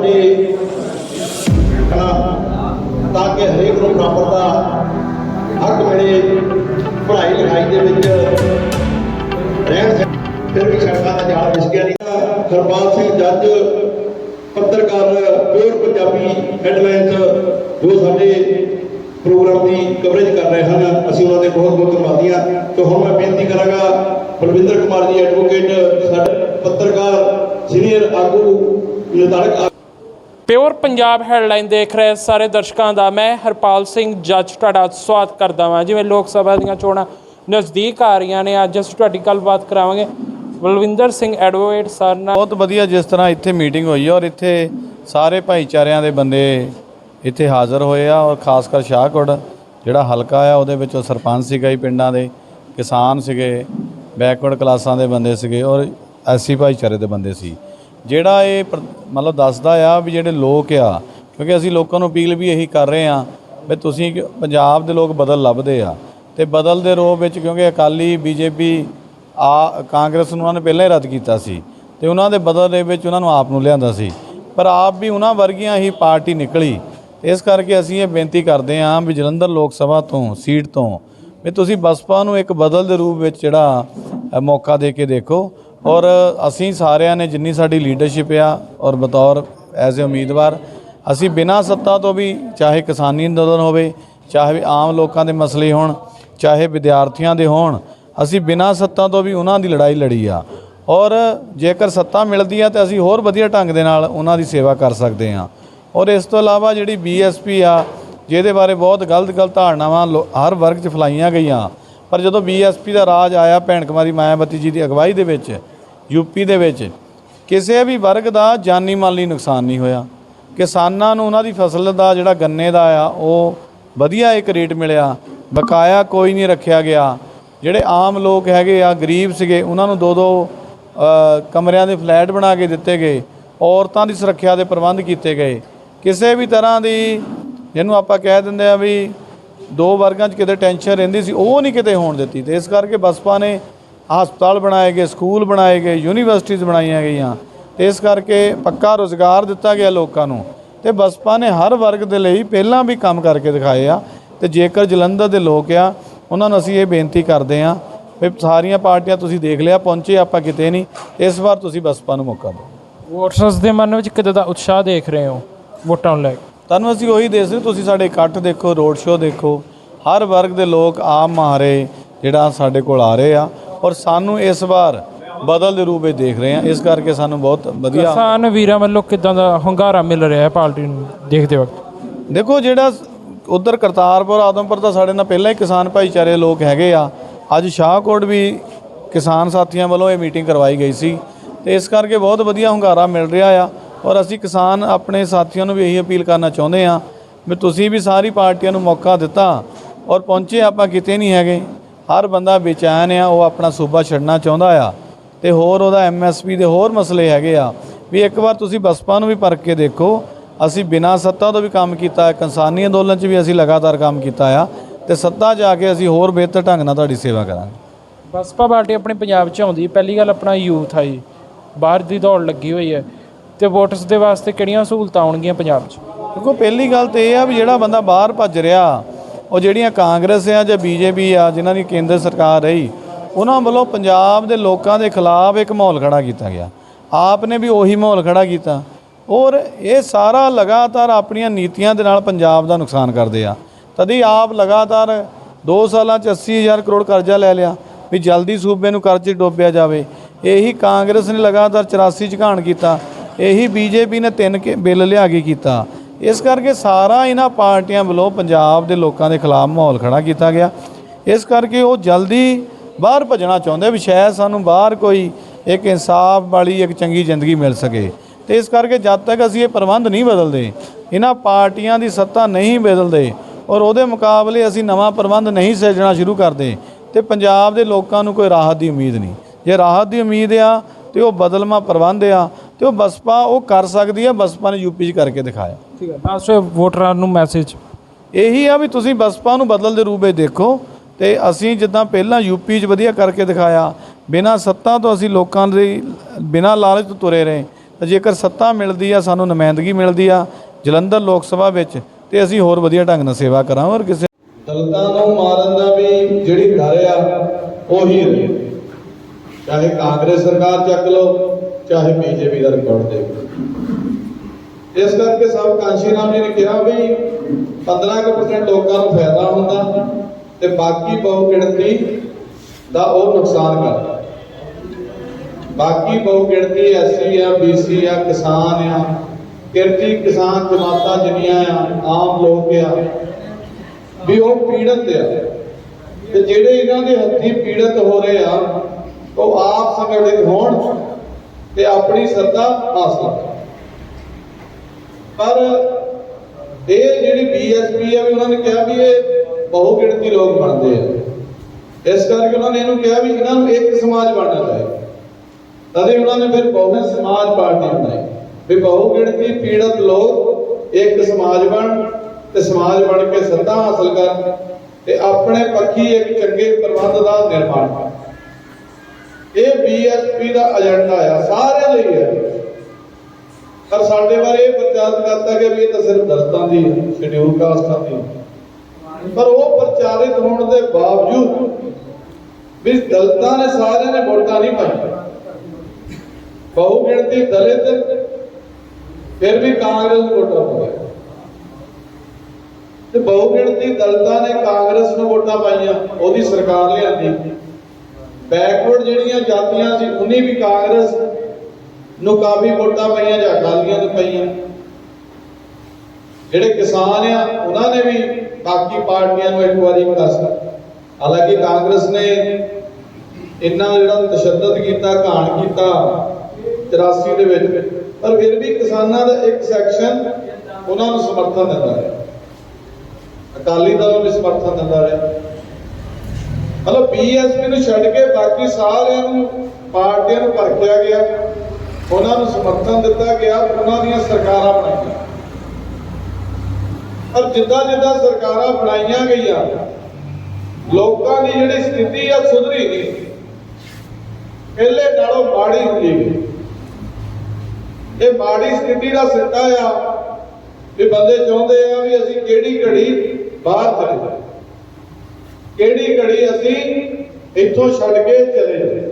ਸਾਡੇ ਕਲਾ ਤਾਂ ਕਿ ਹਰੇਕ ਨੂੰ ਬਰਾਬਰ ਦਾ ਹੱਕ ਮਿਲੇ ਪੜ੍ਹਾਈ ਲਿਖਾਈ ਦੇ ਵਿੱਚ ਰਹਿਣ ਫਿਰ ਵੀ ਸੜਕਾਂ ਦਾ ਜਾਲ ਵਿਸ ਗਿਆ ਨਹੀਂ ਹਰਪਾਲ ਸਿੰਘ ਜੱਜ, ਪੱਤਰਕਾਰ ਪਿਓਰ ਪੰਜਾਬੀ ਹੈਡਲਾਈਨਸ ਜੋ ਸਾਡੇ ਪ੍ਰੋਗਰਾਮ ਦੀ ਕਵਰੇਜ ਕਰ ਰਹੇ ਹਨ, ਅਸੀਂ ਉਹਨਾਂ ਦੇ ਬਹੁਤ ਬਹੁਤ ਧੰਨਵਾਦੀ ਹਾਂ ਤੇ ਹੁਣ ਮੈਂ ਬੇਨਤੀ ਕਰਾਂਗਾ, ਬਲਵਿੰਦਰ ਕੁਮਾਰ ਜੀ ਐਡਵੋਕੇਟ ਸਾਡੇ ਪੱਤਰਕਾਰ ਸੀਨੀਅਰ ਆਗੂ, ਨਿਰਧਾਰਕ ਪਿਓਰ ਪੰਜਾਬ ਹੈਡਲਾਈਨ ਦੇਖ ਰਹੇ ਸਾਰੇ ਦਰਸ਼ਕਾਂ ਦਾ, ਮੈਂ ਹਰਪਾਲ ਸਿੰਘ ਜੱਜ, ਤੁਹਾਡਾ ਸਵਾਗਤ ਕਰਦਾ ਹਾਂ ਜਿਵੇਂ ਲੋਕ ਸਭਾ ਦੀਆਂ ਚੋਣਾਂ ਨਜ਼ਦੀਕ ਆ ਰਹੀਆਂ ਨੇ, ਅੱਜ ਅਸੀਂ ਤੁਹਾਡੀ ਗੱਲਬਾਤ ਕਰਾਵਾਂਗੇ। ਬਲਵਿੰਦਰ ਸਿੰਘ ਐਡਵੋਕੇਟ ਸਰ ਨਾਲ ਬਹੁਤ ਵਧੀਆ ਜਿਸ ਤਰ੍ਹਾਂ ਇੱਥੇ ਮੀਟਿੰਗ ਹੋਈ ਔਰ ਇੱਥੇ ਸਾਰੇ ਭਾਈਚਾਰਿਆਂ ਦੇ ਬੰਦੇ ਇੱਥੇ ਹਾਜ਼ਰ ਹੋਏ ਆ ਔਰ ਖਾਸ ਕਰ ਸ਼ਾਹਕੋਟ, ਜਿਹੜਾ ਹਲਕਾ ਆ, ਉਹਦੇ ਵਿੱਚੋਂ ਸਰਪੰਚ ਸੀਗਾ ਹੀ ਪਿੰਡਾਂ ਦੇ, ਕਿਸਾਨ ਸੀਗੇ, ਬੈਕਵਰਡ ਕਲਾਸਾਂ ਦੇ ਬੰਦੇ ਸੀਗੇ ਔਰ ਐਸੀ ਭਾਈਚਾਰੇ ਦੇ ਬੰਦੇ ਸੀ। ਜਿਹੜਾ ਇਹ ਪ੍ਰ- ਮਤਲਬ ਦੱਸਦਾ ਆ ਵੀ ਜਿਹੜੇ ਲੋਕ ਆ, ਕਿਉਂਕਿ ਅਸੀਂ ਲੋਕਾਂ ਨੂੰ ਅਪੀਲ ਵੀ ਇਹੀ ਕਰ ਰਹੇ ਆ ਵੀ ਤੁਸੀਂ ਪੰਜਾਬ ਦੇ ਲੋਕ ਬਦਲ ਲੱਭਦੇ ਆ। ਤੇ ਬਦਲ ਦੇ ਰੋਹ ਵਿੱਚ ਕਿਉਂਕਿ ਅਕਾਲੀ ਬੀਜੇਪੀ ਆ, ਕਾਂਗਰਸ ਨੂੰ ਉਹਨਾਂ ਨੇ ਪਹਿਲਾਂ ਹੀ ਰੱਦ ਕੀਤਾ ਸੀ ਤੇ ਉਹਨਾਂ ਦੇ ਬਦਲ ਦੇ ਵਿੱਚ ਉਹਨਾਂ ਨੂੰ ਆਪ ਨੂੰ ਲਿਆਂਦਾ ਸੀ। ਪਰ ਆਪ ਵੀ ਉਹਨਾਂ ਵਰਗੀਆਂ ਹੀ ਪਾਰਟੀ ਨਿਕਲੀ। ਇਸ ਕਰਕੇ ਅਸੀਂ ਇਹ ਬੇਨਤੀ ਕਰਦੇ ਹਾਂ ਵੀ ਜਲੰਧਰ ਲੋਕ ਸਭਾ ਤੋਂ, ਸੀਟ ਤੋਂ ਵੀ ਤੁਸੀਂ ਬਸਪਾ ਨੂੰ ਇੱਕ ਬਦਲ ਦੇ ਰੂਪ ਵਿੱਚ ਜਿਹੜਾ ਮੌਕਾ ਦੇ ਕੇ ਦੇਖੋ। ਔਰ ਅਸੀਂ ਸਾਰਿਆਂ ਨੇ ਜਿੰਨੀ ਸਾਡੀ ਲੀਡਰਸ਼ਿਪ ਆ, ਔਰ ਬਤੌਰ ਐਜ਼ ਅ ਉਮੀਦਵਾਰ, ਅਸੀਂ ਬਿਨਾਂ ਸੱਤਾ ਤੋਂ ਵੀ ਚਾਹੇ ਕਿਸਾਨੀ ਅੰਦੋਲਨ ਹੋਵੇ, ਚਾਹੇ ਆਮ ਲੋਕਾਂ ਦੇ ਮਸਲੇ ਹੋਣ, ਚਾਹੇ ਵਿਦਿਆਰਥੀਆਂ ਦੇ ਹੋਣ, ਅਸੀਂ ਬਿਨਾਂ ਸੱਤਾ ਤੋਂ ਵੀ ਉਹਨਾਂ ਦੀ ਲੜਾਈ ਲੜੀ ਆ। ਔਰ ਜੇਕਰ ਸੱਤਾ ਮਿਲਦੀ ਆ ਤੇ ਅਸੀਂ ਹੋਰ ਵਧੀਆ ਢੰਗ ਦੇ ਨਾਲ ਉਹਨਾਂ ਦੀ ਸੇਵਾ ਕਰ ਸਕਦੇ ਹਾਂ ਔਰ ਇਸ ਤੋਂ ਇਲਾਵਾ ਜਿਹੜੀ ਬੀਐਸਪੀ ਆ, ਜਿਹਦੇ ਬਾਰੇ ਬਹੁਤ ਗਲਤ ਗਲਤ ਧਾਰਨਾਵਾਂ ਲੋ- ਹਰ ਵਰਗ 'ਚ ਫਲਾਈਆਂ ਗਈਆਂ ਪਰ ਜਦੋਂ ਬੀਐਸਪੀ ਦਾ ਰਾਜ ਆਇਆ ਭੈਣ ਕੁਮਾਰੀ ਮਾਇਆਵਤੀ ਜੀ ਦੀ ਅਗਵਾਈ ਦੇ ਵਿੱਚ ਯੂਪੀ ਦੇ ਵਿੱਚ, ਕਿਸੇ ਵੀ ਵਰਗ ਦਾ ਜਾਨੀ ਮਾਲੀ ਨੁਕਸਾਨ ਨਹੀਂ ਹੋਇਆ। ਕਿਸਾਨਾਂ ਨੂੰ ਉਹਨਾਂ ਦੀ ਫਸਲ ਦਾ ਜਿਹੜਾ ਗੰਨੇ ਦਾ ਆ, ਉਹ ਵਧੀਆ ਇੱਕ ਰੇਟ ਮਿਲਿਆ। ਬਕਾਇਆ ਕੋਈ ਨਹੀਂ ਰੱਖਿਆ ਗਿਆ। ਜਿਹੜੇ ਆਮ ਲੋਕ ਹੈਗੇ ਆ, ਗਰੀਬ ਸੀਗੇ, ਉਹਨਾਂ ਨੂੰ ਦੋ ਦੋ ਕਮਰਿਆਂ ਦੇ ਫਲੈਟ ਬਣਾ ਕੇ ਦਿੱਤੇ ਗਏ। ਔਰਤਾਂ ਦੀ ਸੁਰੱਖਿਆ ਦੇ ਪ੍ਰਬੰਧ ਕੀਤੇ ਗਏ। ਕਿਸੇ ਵੀ ਤਰ੍ਹਾਂ ਦੀ, ਜਿਹਨੂੰ ਆਪਾਂ ਕਹਿ ਦਿੰਦੇ ਆ ਵੀ ਦੋ ਵਰਗਾਂ 'ਚ ਕਿਤੇ ਟੈਨਸ਼ਨ ਰਹਿੰਦੀ ਸੀ, ਉਹ ਨਹੀਂ ਕਿਤੇ ਹੋਣ ਦਿੱਤੀ। ਤੇ ਇਸ ਕਰਕੇ ਬਸਪਾ ਨੇ ਹਸਪਤਾਲ ਬਣਾਏ ਗਏ, ਸਕੂਲ ਬਣਾਏ ਗਏ ਯੂਨੀਵਰਸਿਟੀਜ਼ ਬਣਾਈਆਂ ਗਈਆਂ। ਤੇ ਇਸ ਕਰਕੇ ਪੱਕਾ ਰੋਜ਼ਗਾਰ ਦਿੱਤਾ ਗਿਆ ਲੋਕਾਂ ਨੂੰ। ਤੇ ਬਸਪਾ ਨੇ ਹਰ ਵਰਗ ਦੇ ਲਈ ਪਹਿਲਾਂ ਵੀ ਕੰਮ ਕਰਕੇ ਦਿਖਾਏ ਆ। ਤੇ ਜੇਕਰ ਜਲੰਧਰ ਦੇ ਲੋਕ ਆ, ਉਹਨਾਂ ਨੂੰ ਅਸੀਂ ਇਹ ਬੇਨਤੀ ਕਰਦੇ ਆ ਵੀ ਸਾਰੀਆਂ ਪਾਰਟੀਆਂ ਤੁਸੀਂ ਦੇਖ ਲਿਆ, ਪਹੁੰਚੇ, ਆਪਾਂ ਕਿਤੇ ਨਹੀਂ। ਇਸ ਵਾਰ ਤੁਸੀਂ ਬਸਪਾ ਨੂੰ ਮੌਕਾ ਦਿਓ। ਵੋਟਰਸ ਦੇ ਮਨ ਵਿੱਚ ਕਿਤੇ ਦਾ ਉਤਸ਼ਾਹ ਦੇਖ ਰਹੇ ਹੋ, ਵੋਟਾਂ ਨੂੰ ਲੈ ਕੇ? ਤੁਹਾਨੂੰ ਅਸੀਂ ਉਹੀ ਦੱਸਦੇ ਤੁਸੀਂ ਸਾਡੇ ਇਕੱਠ ਦੇਖੋ ਰੋਡ ਸ਼ੋਅ ਦੇਖੋ ਹਰ ਵਰਗ ਦੇ ਲੋਕ ਆਮ ਮਾਰੇ ਜਿਹੜਾ ਸਾਡੇ ਕੋਲ ਆ ਰਹੇ ਆ ਔਰ ਸਾਨੂੰ ਇਸ ਵਾਰ ਬਦਲ ਦੇ ਰੂਪ ਵਿੱਚ ਦੇਖ ਰਹੇ ਆ ਇਸ ਕਰਕੇ ਸਾਨੂੰ ਬਹੁਤ ਵਧੀਆ ਕਿਸਾਨ ਵੀਰਾਂ ਵੱਲੋਂ ਕਿਦਾਂ ਦਾ ਹੰਗਾਰਾ ਮਿਲ ਰਿਹਾ ਹੈ ਪਾਰਟੀ ਨੂੰ ਦੇਖਦੇ ਵਕਤ? ਦੇਖੋ ਜਿਹੜਾ ਉਧਰ ਕਰਤਾਰਪੁਰ ਆਦਮਪੁਰ ਦਾ ਸਾਡੇ ਨਾਲ ਪਹਿਲਾਂ ਹੀ ਕਿਸਾਨ ਭਾਈਚਾਰੇ ਲੋਕ ਹੈਗੇ ਆ। ਅੱਜ ਸ਼ਾਹਕੋਟ ਵੀ ਕਿਸਾਨ ਸਾਥੀਆਂ ਵੱਲੋਂ ਇਹ ਮੀਟਿੰਗ ਕਰਵਾਈ ਗਈ ਸੀ। ਤੇ ਇਸ ਕਰਕੇ ਬਹੁਤ ਵਧੀਆ ਹੁੰਗਾਰਾ ਮਿਲ ਰਿਹਾ ਆ। ਔਰ ਅਸੀਂ ਕਿਸਾਨ ਆਪਣੇ ਸਾਥੀਆਂ ਨੂੰ ਵੀ ਇਹੀ ਅਪੀਲ ਕਰਨਾ ਚਾਹੁੰਦੇ ਆ ਵੀ ਤੁਸੀਂ ਵੀ ਸਾਰੀ ਪਾਰਟੀਆਂ ਨੂੰ ਮੌਕਾ ਦਿੱਤਾ ਔਰ ਪਹੁੰਚੇ ਆਪਾਂ ਕਿਤੇ ਨਹੀਂ ਹੈਗੇ। ਹਰ ਬੰਦਾ ਬੇਚੈਨ ਆ, ਉਹ ਆਪਣਾ ਸੂਬਾ ਛੱਡਣਾ ਚਾਹੁੰਦਾ ਆ ਤੇ ਹੋਰ ਉਹਦਾ ਐਮਐਸਪੀ ਦੇ ਹੋਰ ਮਸਲੇ ਹੈਗੇ ਆ ਵੀ ਇੱਕ ਵਾਰ ਤੁਸੀਂ ਬਸਪਾ ਨੂੰ ਵੀ ਪਰਖ ਕੇ ਦੇਖੋ, ਅਸੀਂ ਬਿਨਾਂ ਸੱਤਾ ਤੋਂ ਵੀ ਕੰਮ ਕੀਤਾ ਹੈ ਕਿਸਾਨੀ ਅੰਦੋਲਨ 'ਚ ਵੀ ਅਸੀਂ ਲਗਾਤਾਰ ਕੰਮ ਕੀਤਾ ਆ ਤੇ ਸੱਤਾ ਜਾ ਕੇ ਅਸੀਂ ਹੋਰ ਬਿਹਤਰ ਢੰਗ ਨਾਲ ਤੁਹਾਡੀ ਸੇਵਾ ਕਰਾਂਗੇ। ਬਸਪਾ ਪਾਰਟੀ ਆਪਣੇ ਪੰਜਾਬ 'ਚ ਆਉਂਦੀ, ਪਹਿਲੀ ਗੱਲ ਆਪਣਾ ਯੂਥ ਆ ਜੀ। ਬਾਹਰ ਦੀ ਦੌੜ ਲੱਗੀ ਹੋਈ ਹੈ। ਤੇ ਵੋਟਰਸ ਦੇ ਵਾਸਤੇ ਕਿਹੜੀਆਂ ਸਹੂਲਤਾਂ ਆਉਣਗੀਆਂ ਪੰਜਾਬ 'ਚ? ਦੇਖੋ, ਪਹਿਲੀ ਗੱਲ ਤੇ ਇਹ ਆ ਵੀ ਜਿਹੜਾ ਬੰਦਾ ਬਾਹਰ ਭੱਜ ਰਿਹਾ, ਉਹ ਜਿਹੜੀਆਂ ਕਾਂਗਰਸ ਆ ਜਾਂ ਬੀਜੇਪੀ ਆ, ਜਿਨ੍ਹਾਂ ਦੀ ਕੇਂਦਰ ਸਰਕਾਰ ਰਹੀ, ਉਹਨਾਂ ਵੱਲੋਂ ਪੰਜਾਬ ਦੇ ਲੋਕਾਂ ਦੇ ਖਿਲਾਫ ਇੱਕ ਮਾਹੌਲ ਖੜਾ ਕੀਤਾ ਗਿਆ। ਆਪ ਨੇ ਵੀ ਉਹੀ ਮਾਹੌਲ ਖੜਾ ਕੀਤਾ। ਔਰ ਇਹ ਸਾਰਾ ਲਗਾਤਾਰ ਆਪਣੀਆਂ ਨੀਤੀਆਂ ਦੇ ਨਾਲ ਪੰਜਾਬ ਦਾ ਨੁਕਸਾਨ ਕਰਦੇ ਆ। ਤਦੀ ਆਪ ਲਗਾਤਾਰ 2 ਸਾਲਾਂ ਚ 80000 ਕਰੋੜ ਕਰਜ਼ਾ ਲੈ ਲਿਆ, ਵੀ ਜਲਦੀ ਸੂਬੇ ਨੂੰ ਕਰਜ਼ੇ ਡੋਬਿਆ ਜਾਵੇ। ਇਹੀ ਕਾਂਗਰਸ ਨੇ ਲਗਾਤਾਰ 84 ਚ ਕੀਤਾ। ਇਹੀ ਬੀਜੇਪੀ ਨੇ ਤਿੰਨ ਕੇ ਬਿੱਲ ਲਿਆ ਕੇ ਕੀਤਾ। ਇਸ ਕਰਕੇ ਸਾਰਾ ਇਹਨਾਂ ਪਾਰਟੀਆਂ ਵੱਲੋਂ ਪੰਜਾਬ ਦੇ ਲੋਕਾਂ ਦੇ ਖਿਲਾਫ ਮਾਹੌਲ ਖੜਾ ਕੀਤਾ ਗਿਆ। ਇਸ ਕਰਕੇ ਉਹ ਜਲਦੀ ਬਾਹਰ ਭੱਜਣਾ ਚਾਹੁੰਦੇ ਵੀ ਸ਼ਾਇਦ ਸਾਨੂੰ ਬਾਹਰ ਕੋਈ ਇੱਕ ਇਨਸਾਫ ਵਾਲੀ, ਇੱਕ ਚੰਗੀ ਜ਼ਿੰਦਗੀ ਮਿਲ ਸਕੇ। ਤੇ ਇਸ ਕਰਕੇ ਜਦ ਤੱਕ ਅਸੀਂ ਇਹ ਪ੍ਰਬੰਧ ਨਹੀਂ ਬਦਲਦੇ, ਇਹਨਾਂ ਪਾਰਟੀਆਂ ਦੀ ਸੱਤਾ ਨਹੀਂ ਬਦਲਦੇ ਔਰ ਉਹਦੇ ਮੁਕਾਬਲੇ ਅਸੀਂ ਨਵਾਂ ਪ੍ਰਬੰਧ ਨਹੀਂ ਸਿਰਜਣਾ ਸ਼ੁਰੂ ਕਰਦੇ, ਤੇ ਪੰਜਾਬ ਦੇ ਲੋਕਾਂ ਨੂੰ ਕੋਈ ਰਾਹਤ ਦੀ ਉਮੀਦ ਨਹੀਂ। ਜੇ ਰਾਹਤ ਦੀ ਉਮੀਦ ਆ, ਤੇ ਉਹ ਬਦਲਮਾ ਪ੍ਰਬੰਧ ਆ ਤੇ ਉਹ ਬਸਪਾ ਉਹ ਕਰ ਸਕਦੀ ਆ ਬਸਪਾ ਨੇ ਯੂਪੀ 'ਚ ਕਰਕੇ ਦਿਖਾਇਆ। ਠੀਕ ਹੈ ਲਾਸਟ ਵੋਟਰਾਂ ਨੂੰ ਮੈਸੇਜ ਇਹੀ ਆ ਵੀ ਤੁਸੀਂ ਬਸਪਾ ਨੂੰ ਬਦਲ ਦੇ ਰੂਪ ਵਿੱਚ ਦੇਖੋ ਤੇ ਅਸੀਂ ਜਿੱਦਾਂ ਪਹਿਲਾਂ ਯੂਪੀ 'ਚ ਵਧੀਆ ਕਰਕੇ ਦਿਖਾਇਆ ਬਿਨਾਂ ਸੱਤਾ ਤੋਂ ਅਸੀਂ ਲੋਕਾਂ ਦੇ ਬਿਨਾਂ ਲਾਲਚ ਤੋਂ ਤੁਰੇ ਰਹੇ ਤਾਂ ਜੇਕਰ ਸੱਤਾ ਮਿਲਦੀ ਆ ਸਾਨੂੰ ਨੁਮਾਇੰਦਗੀ ਮਿਲਦੀ ਆ ਜਲੰਧਰ ਲੋਕ ਸਭਾ ਵਿੱਚ ਤੇ ਅਸੀਂ ਹੋਰ ਵਧੀਆ ਢੰਗ ਨਾਲ ਸੇਵਾ ਕਰਾਂਗੇ ਔਰ ਕਿਸੇ ਦਲਤਾਂ ਨੂੰ ਮਾਰਨ ਦਾ ਵੀ ਜਿਹੜੀ ਆ ਉਹੀ ਰਹੇ। ਚਾਹੇ ਕਾਂਗਰਸ ਸਰਕਾਰ ਚੱਕ ਲਓ ਚਾਹੇ ਬੀਜੇਪੀ ਦਾ ਰਿਕਾਰਡ ਦੇਖ ਇਸ ਕਰਕੇ ਸਭ ਕਾਂਸ਼ੀ ਰਾਮ ਜੀ ਨੇ ਕਿਹਾ ਵੀ 15% ਲੋਕਾਂ ਨੂੰ ਫਾਇਦਾ ਹੁੰਦਾ ਤੇ ਬਾਕੀ ਬਹੁ ਗਿਣਤੀ ਦਾ ਉਹ ਨੁਕਸਾਨ ਕਰਦਾ। ਬਾਕੀ ਬਹੁ ਗਿਣਤੀ ਐਸਸੀ ਆ, ਬੀਸੀ ਆ, ਕਿਸਾਨ ਆ, ਕਿਰਤੀ ਕਿਸਾਨ ਜਮਾਤਾਂ ਜਿੰਨੀਆਂ ਆ, ਆਮ ਲੋਕ ਆ, ਵੀ ਉਹ ਪੀੜਤ ਆ। ਤੇ ਜਿਹੜੇ ਇਹਨਾਂ ਦੇ ਹੱਥੀ ਪੀੜਤ ਹੋ ਰਹੇ ਆ, ਉਹ ਆਪ ਸੰਗਠਿਤ ਹੋਣ ਤੇ ਆਪਣੀ ਸੱਤਾ ਹਾਸਲ ਪਰ ਇਹ ਜਿਹੜੀ ਬੀਐਸਪੀ ਆ ਵੀ ਉਹਨਾਂ ਨੇ ਕਿਹਾ ਵੀ ਇਹ ਬਹੁ ਗਿਣਤੀ ਲੋਕ ਬਣਦੇ ਆ। ਇਸ ਕਰਕੇ ਉਹਨਾਂ ਨੇ ਇਹਨੂੰ ਕਿਹਾ ਵੀ ਇਹਨਾਂ ਨੂੰ ਇੱਕ ਸਮਾਜ ਬਣਨਾ ਚਾਹੀਦਾ। ਤਦੇ ਉਹਨਾਂ ਨੇ ਫਿਰ ਬਹੁ ਸਮਾਜ ਪਾਰਟੀ ਬਣਾਈ। ਵੀ ਬਹੁ ਗਿਣਤੀ ਪੀੜਤ ਲੋਕ ਇੱਕ ਸਮਾਜ ਬਣ ਤੇ ਸਮਾਜ ਬਣ ਕੇ ਸੱਤਾ ਹਾਸਲ ਕਰਨ ਤੇ ਆਪਣੇ ਪੱਖੀ ਇੱਕ ਚੰਗੇ ਪ੍ਰਬੰਧ ਦਾ ਨਿਰਮਾਣ ਕਰਨ। ਇਹ ਬੀਐਸਪੀ ਦਾ ਏਜੰਡਾ ਆ, ਸਾਰਿਆਂ ਲਈ ਹੈ ਪਰ ਸਾਡੇ ਬਾਰੇ ਇਹ ਪ੍ਰਚਾਰ ਕਰਤਾ ਕਿ ਵੀ ਇਹ ਤਾਂ ਸਿਰਫ ਦਲਤਾਂ ਦੀ ਸ਼ਡਿਊਲ ਕਾਸਟਾਂ ਦੀ ਪਰ ਉਹ ਪ੍ਰਚਾਰਿਤ ਹੋਣ ਦੇ ਬਾਵਜੂਦ ਵੀ ਦਲਤਾਂ ਨੇ ਸਾਰਿਆਂ ਨੇ ਵੋਟਾਂ ਨਹੀਂ ਪਾਈਆਂ। ਬਹੁ ਗਿਣਤੀ ਦਲਿਤ, ਫਿਰ ਵੀ ਕਾਂਗਰਸ ਨੂੰ ਵੋਟਾਂ ਪਾਈਆਂ ਤੇ ਬਹੁ ਗਿਣਤੀ ਦਲਤਾਂ ਨੇ ਕਾਂਗਰਸ ਨੂੰ ਵੋਟਾਂ ਪਾਈਆਂ, ਉਹਦੀ ਸਰਕਾਰ ਲਿਆਂਦੀ। ਬੈਕਵਰਡ ਜਿਹੜੀਆਂ ਜਾਤੀਆਂ ਸੀ ਉਹਨੇ ਵੀ ਕਾਂਗਰਸ ਨੂੰ ਕਾਫੀ ਵੋਟਾਂ ਪਈਆਂ ਜਾਂ ਅਕਾਲੀਆਂ ਨੂੰ ਪਈਆਂ। ਜਿਹੜੇ ਕਿਸਾਨ ਆ, ਉਹਨਾਂ ਨੇ ਵੀ ਬਾਕੀ ਪਾਰਟੀਆਂ ਨੂੰ ਇੱਕ ਵਾਰੀ ਦੱਸਦਾ ਹਾਲਾਂਕਿ ਕਾਂਗਰਸ ਨੇ ਇੰਨਾ ਜਿਹੜਾ ਤਸ਼ੱਦਦ ਕੀਤਾ, ਘਾਣ ਕੀਤਾ 83 ਦੇ ਵਿੱਚ, ਪਰ ਫਿਰ ਵੀ ਕਿਸਾਨਾਂ ਦਾ ਇੱਕ ਸੈਕਸ਼ਨ ਉਹਨਾਂ ਨੂੰ ਸਮਰਥਨ ਦਿੰਦਾ ਰਿਹਾ। ਅਕਾਲੀ ਦਲ ਨੂੰ ਵੀ ਸਮਰਥਨ ਦਿੰਦਾ ਰਿਹਾ। ਮਤਲਬ ਬੀਐਸਪੀ ਨੂੰ ਛੱਡ ਕੇ ਬਾਕੀ ਸਾਰਿਆਂ ਨੂੰ ਪਾਰਟੀਆਂ ਨੂੰ ਭਰਖਿਆ ਗਿਆ। ਉਹਨਾਂ ਨੂੰ ਸਮਰਥਨ ਦਿੱਤਾ ਗਿਆ, ਉਹਨਾਂ ਦੀਆਂ ਸਰਕਾਰਾਂ ਬਣਾਈਆਂ। ਪਰ ਜਿੱਦਾਂ ਜਿੱਦਾਂ ਸਰਕਾਰਾਂ ਬਣਾਈਆਂ ਗਈਆਂ, ਲੋਕਾਂ ਦੀ ਜਿਹੜੀ ਸਥਿਤੀ ਆ ਸੁਧਰੀ ਨਹੀਂ ਪਹਿਲੇ ਨਾਲੋਂ ਮਾੜੀ ਹੁੰਦੀ ਗਈ। ਇਹ ਮਾੜੀ ਸਥਿਤੀ ਦਾ ਸਿੱਟਾ ਆ ਵੀ ਬੰਦੇ ਚਾਹੁੰਦੇ ਆ ਵੀ ਅਸੀਂ ਕਿਹੜੀ ਘੜੀ ਬਾਹਰ ਚਲੇ ਜਾਈਏ। ਕਿਹੜੀ ਘੜੀ ਅਸੀਂ ਇੱਥੋਂ ਛੱਡ ਕੇ ਚਲੇ ਜਾਈਏ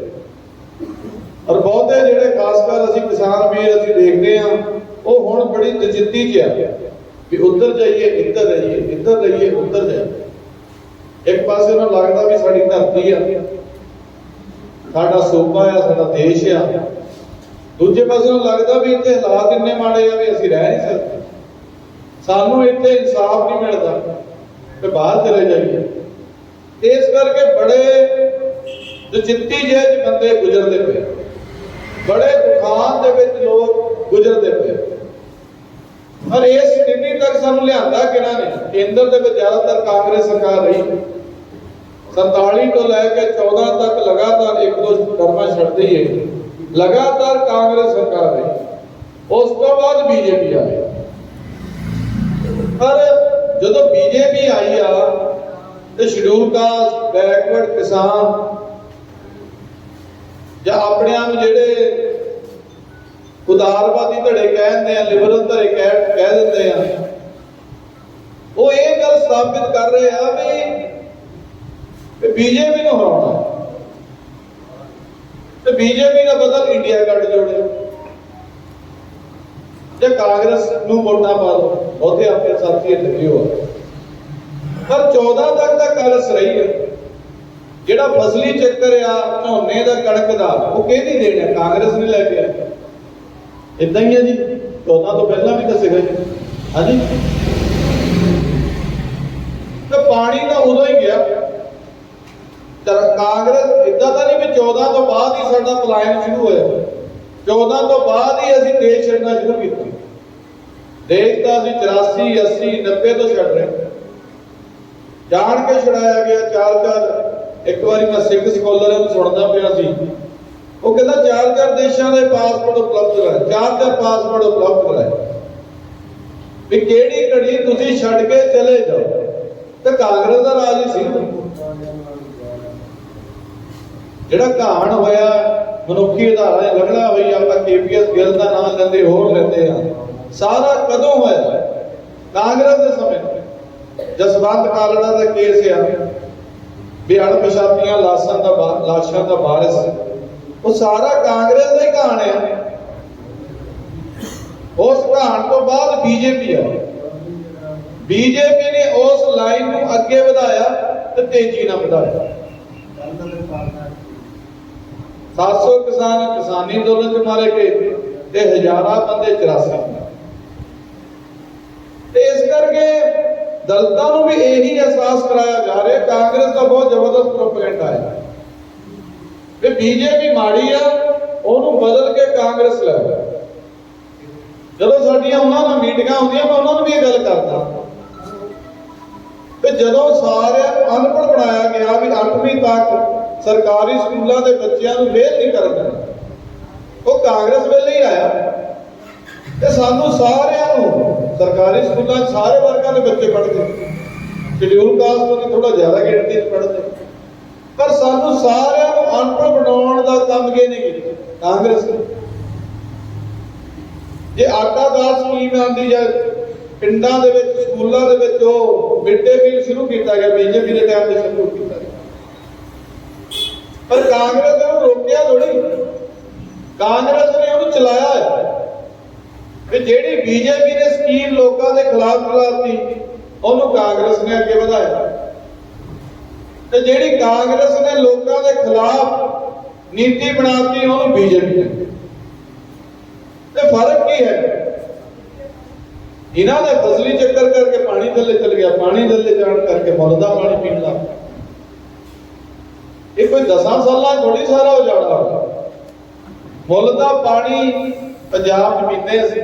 ਔਰ ਬਹੁਤੇ ਜਿਹੜੇ ਖਾਸ ਕਰ ਅਸੀਂ ਕਿਸਾਨ ਵੀਰ ਅਸੀਂ ਦੇਖਦੇ ਆ ਉਹ ਹੁਣ ਬੜੀ ਤਜਿੱਦੀ 'ਚ ਆ। ਵੀ ਉੱਧਰ ਜਾਈਏ, ਇੱਧਰ ਜਾਈਏ ਇੱਧਰ ਜਾਈਏ, ਉੱਧਰ ਜਾਈਏ। ਇੱਕ ਪਾਸੇ ਨੂੰ ਲੱਗਦਾ ਵੀ ਸਾਡੀ ਧਰਤੀ ਆ। ਸਾਡਾ ਸੂਬਾ ਆ, ਸਾਡਾ ਦੇਸ਼ ਆ। ਦੂਜੇ ਪਾਸੇ ਨੂੰ ਲੱਗਦਾ ਵੀ ਇੱਥੇ ਹਾਲਾਤ ਇੰਨੇ ਮਾੜੇ ਆ ਵੀ ਅਸੀਂ ਰਹਿ ਨਹੀਂ ਸਕਦੇ। ਸਾਨੂੰ ਇੱਥੇ ਇਨਸਾਫ ਨਹੀਂ ਮਿਲਦਾ। ਤੇ ਬਾਹਰ ਚਲੇ ਜਾਈਏ। ਇਸ ਕਰਕੇ ਬੜੇ ਦੁਚਿੱਤੀ ਜਿਹੇ ਬੰਦੇ ਗੁਜ਼ਰਦੇ ਪਏ। ਬੜੇ ਦੁਖਾਨ ਦੇ ਵਿੱਚ ਲੋਕ ਗੁਜ਼ਰਦੇ ਪਏ। ਪਰ ਇਸ ਸਥਿਤੀ ਤੱਕ ਸਾਨੂੰ ਲਿਆਂਦਾ ਕਿਹਨਾਂ ਨੇ ਕੇਂਦਰ ਦੇ ਵਿੱਚ ਜ਼ਿਆਦਾਤਰ ਕਾਂਗਰਸ ਸਰਕਾਰ ਰਹੀ। 47 ਤੋਂ ਲੈ ਕੇ 14 ਤੱਕ ਲਗਾਤਾਰ ਇੱਕ ਦੋ ਕਰਮਾ ਛੱਡਦੇ ਹੈ ਲਗਾਤਾਰ ਕਾਂਗਰਸ ਸਰਕਾਰ ਰਹੀ। ਉਸ ਤੋਂ ਬਾਅਦ ਬੀਜੇਪੀ ਆਈ। ਪਰ ਜਦੋਂ ਬੀਜੇਪੀ ਆਈ ਆ ਤੇ ਸ਼ਡਿਊਲ ਕਾਸਟ ਬੈਕਵਰਡ, ਕਿਸਾਨ ਜਾਂ ਆਪਣੇ ਆਪ ਜਿਹੜੇ ਉਦਾਰਵਾਦੀ ਧੜੇ ਕਹਿੰਦੇ ਆ ਲਿਬਰਲ ਧੜੇ ਕਹਿ ਕਹਿ ਦਿੰਦੇ ਆ, ਉਹ ਇਹ ਗੱਲ ਸਥਾਪਿਤ ਕਰ ਰਹੇ ਆ ਵੀ ਬੀਜੇਪੀ ਨੂੰ ਹਰਾਉਣਾ। ਤੇ ਬੀਜੇਪੀ ਦਾ ਬਦਲ ਇੰਡੀਆ ਗੱਠ ਜੋੜਿਆ ਜੇ ਕਾਂਗਰਸ ਨੂੰ ਵੋਟਾਂ ਪਾ ਦੋ। ਬਹੁਤੇ ਆਪਣੇ ਸਾਥੀ ਇੱਥੇ ਲੱਗੇ ਹੋ ਪਰ 14 ਤੱਕ ਤਾਂ ਕਾਂਗਰਸ ਰਹੀ ਹੈ। ਜਿਹੜਾ ਫਸਲੀ ਚੱਕਰ ਆ, ਝੋਨੇ ਦਾ ਕਣਕ ਦਾ, ਉਹ ਕਿਹਦੀ ਦੇਣ ਹੈ? ਕਾਂਗਰਸ ਨੇ ਲੈ ਕੇ ਆਇਆ। ਇਦਾਂ ਹੀ ਹੈ ਜੀ। 14 ਤੋਂ ਪਹਿਲਾਂ ਵੀ ਤਾਂ ਸੀਗਾ ਜੀ ਹਾਂਜੀ। ਤੇ ਪਾਣੀ ਤਾਂ ਉਦੋਂ ਹੀ ਗਿਆ। ਤਾਂ ਕਾਂਗਰਸ ਇਦਾਂ ਤਾਂ ਨਹੀਂ ਵੀ 14 ਤੋਂ ਬਾਅਦ ਹੀ ਸਾਡਾ ਪਲਾਇਨ ਸ਼ੁਰੂ ਹੋਇਆ। 14 ਤੋਂ ਬਾਅਦ ਹੀ ਅਸੀਂ ਦੇਸ਼ ਛੱਡਣਾ ਸ਼ੁਰੂ ਕੀਤਾ। ਦੇਸ਼ ਦਾ ਅਸੀਂ 84 80 90 ਤੋਂ ਛੱਡ ਰਹੇ ਹਾਂ। ਜਾਣ ਕੇ ਛੁਡਾਇਆ ਗਿਆ ਚਾਰ ਚਾਰ ਇੱਕ ਵਾਰੀ ਮੈਂ ਸਿੱਖ ਸਕਾਲਰ ਨੂੰ ਸੁਣਦਾ ਪਿਆ ਸੀ। ਉਹ ਕਹਿੰਦਾ ਚਾਰ ਚਾਰ ਦੇਸ਼ਾਂ ਦੇ ਪਾਸਪੋਰਟ ਉਪਲਬਧ ਕਰਾਏ ਚਾਰ ਚਾਰ ਪਾਸਪੋਰਟ ਉਪਲਬਧ ਕਰਾਏ। ਵੀ ਕਿਹੜੀ ਘੜੀ ਤੁਸੀਂ ਛੱਡ ਕੇ ਚਲੇ ਜਾਓ? ਤੇ ਕਾਂਗਰਸ ਦਾ ਰਾਜ ਹੀ ਸੀ। ਜਿਹੜਾ ਘਾਣ ਹੋਇਆ, ਮਨੁੱਖੀ ਆਧਾਰਾਂ 'ਤੇ ਲੜਨਾ ਹੋਈ ਆਪਾਂ ਕੇਪੀਐਸ ਗਿੱਲ ਦਾ ਨਾਮ ਲੈਂਦੇ, ਹੋਰ ਲੈਂਦੇ ਆ। ਸਾਰਾ ਕਦੋਂ ਹੋਇਆ? ਕਾਂਗਰਸ ਦੇ ਸਮੇਂ। ਜਸਵੰਤ ਕਾਲੜਾ ਦਾ ਕੇਸ ਆ ਵੀ ਅਣਪਛਾਤੀਆਂ ਲਾਸ਼ਾਂ ਦਾ ਲਾਸ਼ਾਂ ਦਾ ਵਾਰਿਸ ਉਹ ਸਾਰਾ ਕਾਂਗਰਸ ਦਾ ਹੀ ਕਹਾਣ ਆ। ਉਸ ਕਹਾਣ ਤੋਂ ਬਾਅਦ ਬੀਜੇਪੀ ਆ। ਬੀਜੇਪੀ ਨੇ ਉਸ ਲਾਈਨ ਨੂੰ ਅੱਗੇ ਵਧਾਇਆ ਤੇ ਤੇਜ਼ੀ ਨਾਲ ਵਧਾਇਆ। 700 ਕਿਸਾਨ ਕਿਸਾਨੀ ਅੰਦੋਲਨ ਚ ਮਾਰੇ ਗਏ ਤੇ ਹਜ਼ਾਰਾਂ ਬੰਦੇ 84 ਤੇ ਇਸ ਕਰਕੇ ਦਲਤਾਂ ਨੂੰ ਵੀ ਇਹੀ ਅਹਿਸਾਸ ਕਰਾਇਆ ਜਾ ਰਿਹਾ, ਕਾਂਗਰਸ ਦਾ ਬਹੁਤ ਜ਼ਬਰਦਸਤ ਪ੍ਰੋਪਗੈਂਡਾ ਹੈ। ਵੀ ਬੀਜੇਪੀ ਮਾੜੀ ਆ, ਉਹਨੂੰ ਬਦਲ ਕੇ ਕਾਂਗਰਸ ਲੈ ਆਓ। ਜਦੋਂ ਸਾਡੀਆਂ ਉਹਨਾਂ ਨਾਲ ਮੀਟਿੰਗਾਂ ਹੁੰਦੀਆਂ, ਮੈਂ ਉਹਨਾਂ ਨੂੰ ਵੀ ਇਹ ਗੱਲ ਕਰਦਾ। ਤੇ ਜਦੋਂ ਸਾਰਿਆਂ ਨੂੰ ਅਨਪੜ੍ਹ ਬਣਾਇਆ ਗਿਆ ਵੀ 8ਵੀਂ ਤੱਕ ਸਰਕਾਰੀ ਸਕੂਲਾਂ ਦੇ ਬੱਚਿਆਂ ਨੂੰ ਫੇਲ ਨਹੀਂ ਕਰਨਾ ਉਹ ਕਾਂਗਰਸ ਵੇਲੇ ਹੀ ਆਇਆ। ਤੇ ਸਾਨੂੰ ਸਾਰਿਆਂ ਨੂੰ ਸਰਕਾਰੀ ਸਕੂਲਾਂ 'ਚ ਸਾਰੇ ਵਰਗਾਂ ਦੇ ਬੱਚੇ ਪੜ੍ਹਦੇ ਸ਼ਡਿਊਲ ਕਾਸਟ ਤੋਂ ਥੋੜਾ ਜ਼ਿਆਦਾ ਗਿਣਤੀ 'ਚ ਪੜ੍ਹਦੇ ਪਰ ਸਾਨੂੰ ਸਾਰਿਆਂ ਨੂੰ ਅਨਪੜ੍ਹ ਬਣਾਉਣ ਦਾ ਕੰਮ ਕੀ ਕੀਤਾ। ਕਾਂਗਰਸ ਨੇ। ਜੇ ਆਟਾ ਦਾਲ ਸਕੀਮ ਆਂਦੀ ਜਾਂ ਪਿੰਡਾਂ ਦੇ ਵਿੱਚ, ਸਕੂਲਾਂ ਦੇ ਵਿੱਚ ਉਹ ਮਿਡ ਮੀਲ ਸ਼ੁਰੂ ਕੀਤਾ ਗਿਆ, ਬੀਜੇਪੀ ਦੇ ਟਾਈਮ ਤੇ ਸ਼ੁਰੂ ਕੀਤਾ ਗਿਆ। ਪਰ ਕਾਂਗਰਸ ਨੇ ਰੋਕਿਆ ਥੋੜੀ ਕਾਂਗਰਸ ਨੇ ਉਹਨੂੰ ਚਲਾਇਆ ਹੈ ਜਿਹੜੀ ਬੀਜੇਪੀ ਨੇ ਸਕੀਮ ਲੋਕਾਂ ਦੇ ਖਿਲਾਫ ਚਲਾਤੀ, ਉਹਨੂੰ ਕਾਂਗਰਸ ਨੇ ਅੱਗੇ ਵਧਾਇਆ। ਤੇ ਜਿਹੜੀ ਕਾਂਗਰਸ ਨੇ ਲੋਕਾਂ ਦੇ ਖਿਲਾਫ ਨੀਤੀ ਬਣਾਤੀ, ਉਹਨੂੰ ਬੀਜੇਪੀ ਨੇ। ਤੇ ਫ਼ਰਕ ਕੀ ਹੈ? ਇਹਨਾਂ ਦੇ ਫਸਲੀ ਚੱਕਰ ਕਰਕੇ ਪਾਣੀ ਥੱਲੇ ਚਲ ਗਿਆ, ਪਾਣੀ ਥੱਲੇ ਜਾਣ ਕਰਕੇ ਮੁੱਲ ਦਾ ਪਾਣੀ ਪੀਣ ਲੱਗ ਇਹ ਕੋਈ 10 ਸਾਲਾਂ 'ਚ ਥੋੜੀ ਸਾਰਾ ਉਜਾੜਾ ਹੋਇਆ ਮੁੱਲ ਦਾ ਪਾਣੀ ਪੰਜਾਬ 'ਚ ਪੀਂਦੇ ਅਸੀਂ